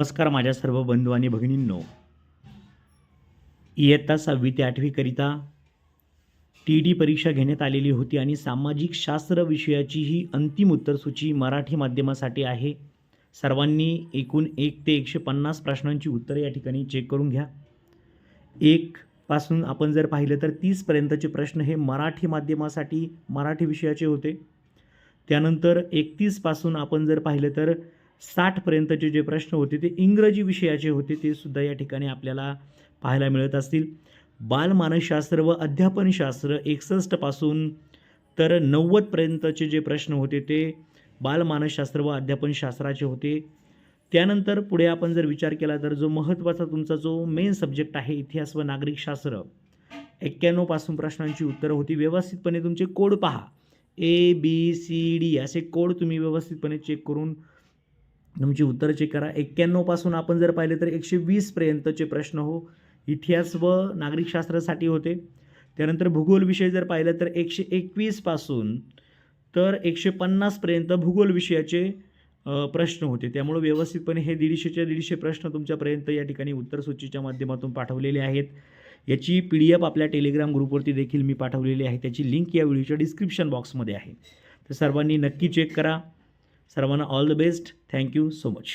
नमस्कार माझ्या सर्व बंधू आणि भगिनींनो. इयत्ता सहावी ते आठवीकरिता टी डी परीक्षा घेण्यात आलेली होती आणि सामाजिक शास्त्र विषयाची ही अंतिम उत्तरसूची मराठी माध्यमासाठी आहे. सर्वांनी एकूण एक ते एकशे पन्नास प्रश्नांची उत्तरे या ठिकाणी चेक करून घ्या. एक पासून आपण जर पाहिलं तर तीसपर्यंतचे प्रश्न हे मराठी माध्यमासाठी मराठी विषयाचे होते. त्यानंतर एकतीसपासून आपण जर पाहिलं तर साठपर्यंतचे जे प्रश्न होते ते इंग्रजी विषयाचे होते ते सुद्धा या ठिकाणी आपल्याला पाहायला मिळत असतील. बालमानसशास्त्र व अध्यापनशास्त्र एकसष्टपासून तर नव्वदपर्यंतचे जे प्रश्न होते ते बालमानसशास्त्र व अध्यापनशास्त्राचे होते. त्यानंतर पुढे आपण जर विचार केला तर जो महत्त्वाचा तुमचा जो मेन सब्जेक्ट आहे इतिहास व नागरिकशास्त्र एक्क्याण्णवपासून प्रश्नांची उत्तरं होती. व्यवस्थितपणे तुमचे कोड पहा. ए बी सी डी असे कोड तुम्ही व्यवस्थितपणे चेक करून तुमची उत्तरं चेक करा. एक्क्याण्णवपासून आपण जर पाहिले तर एकशे वीसपर्यंतचे प्रश्न हो. इतिहास व नागरिकशास्त्रासाठी होते. त्यानंतर भूगोल विषय जर पाहिलं तर एकशे एकवीसपासून तर एकशे पन्नासपर्यंत भूगोल विषयाचे प्रश्न होते. त्यामुळे व्यवस्थितपणे हे दीडशेच्या दीडशे प्रश्न तुमच्यापर्यंत या ठिकाणी उत्तरसूचीच्या माध्यमातून पाठवलेले आहेत. याची पी डी एफ आपल्या टेलिग्राम ग्रुपवरती देखील मी पाठवलेली आहे. त्याची लिंक या व्हिडिओच्या डिस्क्रिप्शन बॉक्समध्ये आहे. तर सर्वांनी नक्की चेक करा. सर्वांना all the best thank you so much